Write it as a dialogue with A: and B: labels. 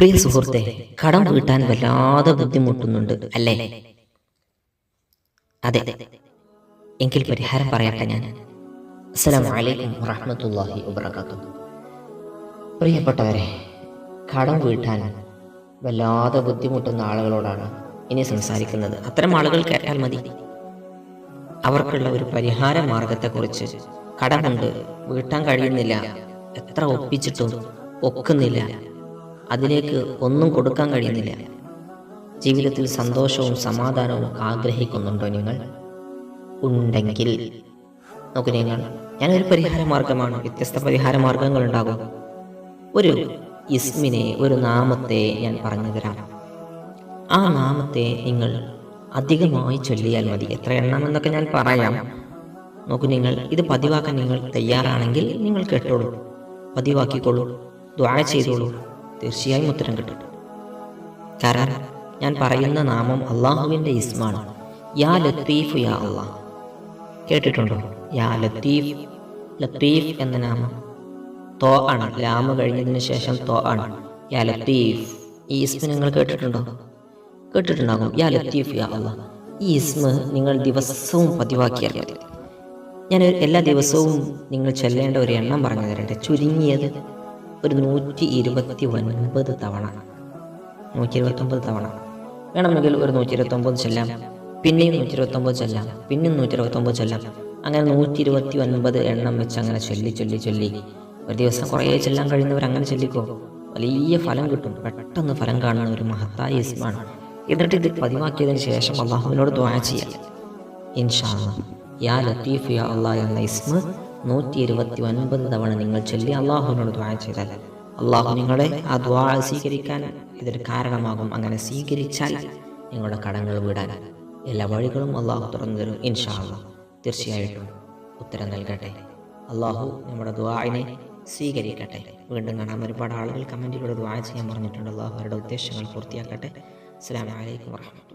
A: പ്രിയ സുഹൃത്തെ കടം വീട്ടാൻ വല്ലാതെ ബുദ്ധിമുട്ടുന്നുണ്ട് അല്ലേ? അതെ. എങ്കിൽ പരിഹാരം പറയട്ടെ ഞാൻ. അസ്സലാമു അലൈക്കും വറഹ്മത്തുള്ളാഹി വബറകാതുഹു. പ്രിയപ്പെട്ടവരെ കടം വീട്ടാൻ വല്ലാതെ ബുദ്ധിമുട്ടുന്ന ആളുകളോടാണ് ഇനി സംസാരിക്കുന്നത്. അത്തരം ആളുകൾ കേട്ടാൽ മതി. അവർക്കുള്ള ഒരു പരിഹാര മാർഗത്തെക്കുറിച്ച് കടമുണ്ട്. വീട്ടാൻ കഴിയുന്നില്ല. എത്ര ഒപ്പിച്ചിട്ടും ഒക്കുന്നില്ല. അതിലേക്ക് ഒന്നും കൊടുക്കാൻ കഴിയുന്നില്ല. ജീവിതത്തിൽ സന്തോഷവും സമാധാനവും ആഗ്രഹിക്കുന്നുണ്ടോ നിങ്ങൾ? ഉണ്ടെങ്കിൽ. നോക്കൂ നിങ്ങൾ ഞാനൊരു പരിഹാര മാർഗമാണ് വ്യത്യസ്ത പരിഹാര മാർഗങ്ങൾ ഉണ്ടാകും. ഒരു ഇസ്മിനെ ഒരു നാമത്തെ ഞാൻ പറഞ്ഞു തരാം. ആ നാമത്തെ നിങ്ങൾ അധികമായി ചൊല്ലിയാൽ മതി. എത്ര എണ്ണം എന്നൊക്കെ ഞാൻ പറയാം. നോക്കൂ നിങ്ങൾ ഇത് പതിവാക്കാൻ നിങ്ങൾ തയ്യാറാണെങ്കിൽ നിങ്ങൾ കേട്ടോളൂ. പതിവാക്കിക്കോളൂ. ദ്വാര ചെയ്തോളൂ. തീർച്ചയായും ഉത്തരം കിട്ടും. കാരണം ഞാൻ പറയുന്ന നാമം അള്ളാഹുവിന്റെ ഇസ്മാണ്. യാ ലത്തീഫ് യാ അള്ളാഹ് കേട്ടിട്ടുണ്ടോ? യാ ലത്തീഫ് ലത്തീഫ് എന്ന നാമം. തോ ആണ് ലാമ കഴിഞ്ഞതിന് ശേഷം തോ ആണ്. യാ ലത്തീഫ് ഈ ഇസ്മ നിങ്ങൾ കേട്ടിട്ടുണ്ടോ? കേട്ടിട്ടുണ്ടാകും. യാ ലത്തീഫ് യാ അള്ളാഹ് ഈ ഇസ്മ നിങ്ങൾ ദിവസവും പതിവാക്കിയാൽ മതി. ഞാൻ എല്ലാ ദിവസവും നിങ്ങൾ ചെല്ലേണ്ട ഒരു എണ്ണം പറഞ്ഞു തരട്ടെ ചുരുങ്ങിയത് ഒരു നൂറ്റി ഇരുപത്തി ഒൻപത് തവണ. നൂറ്റി ഇരുപത്തൊമ്പത് തവണ. വേണമെങ്കിൽ ഒരു നൂറ്റി ഇരുപത്തൊമ്പത് ചെല്ലാം. പിന്നെയും നൂറ്റി ഇരുപത്തൊമ്പത് ചെല്ലാം. പിന്നെയും നൂറ്റി ഇരുപത്തൊമ്പത് ചെല്ലാം. അങ്ങനെ നൂറ്റി ഇരുപത്തി ഒൻപത് എണ്ണം വെച്ച് അങ്ങനെ ചൊല്ലി ചൊല്ലി ചൊല്ലി. ഒരു ദിവസം കുറേ ചെല്ലാൻ കഴിയുന്നവർ അങ്ങനെ ചൊല്ലിക്കോ? വലിയ ഫലം കിട്ടും. പെട്ടെന്ന് ഫലം കാണുന്ന ഒരു മഹത്തായ ഇസ്മാണ്. എന്നിട്ട് ഇത് പതിവാക്കിയതിന് ശേഷം അള്ളാഹുവിനോട് ദ്വാ ചെയ്യാം. ഇൻഷാ യാ ലത്തീഫ് യാ അള്ളാഹ് എന്ന ഇസ്മ നൂറ്റി ഇരുപത്തി ഒൻപത് തവണ നിങ്ങൾ ചൊല്ലി അള്ളാഹുവിനോട് ദ്വാ ചെയ്താൽ അള്ളാഹു നിങ്ങളെ ആ ദ്വാ സ്വീകരിക്കാൻ ഇതൊരു കാരണമാകും. അങ്ങനെ സ്വീകരിച്ചാൽ നിങ്ങളുടെ കടങ്ങൾ വിടാൻ എല്ലാ വഴികളും അള്ളാഹു തുറന്നു തരും ഇൻഷാ അല്ലാഹ്. തീർച്ചയായിട്ടും ഉത്തരം നൽകട്ടെ. അള്ളാഹു നമ്മുടെ ദ്വാനെ സ്വീകരിക്കട്ടെ. വീണ്ടും കാണാൻ ഒരുപാട് ആളുകൾ കമന്റിലൂടെ ദ്വാ ചെയ്യാൻ പറഞ്ഞിട്ടുണ്ട്. അള്ളാഹു അവരുടെ ഉദ്ദേശങ്ങൾ പൂർത്തിയാക്കട്ടെ. അസ്സാം വലൈക്കും വർഹമത്തുള്ള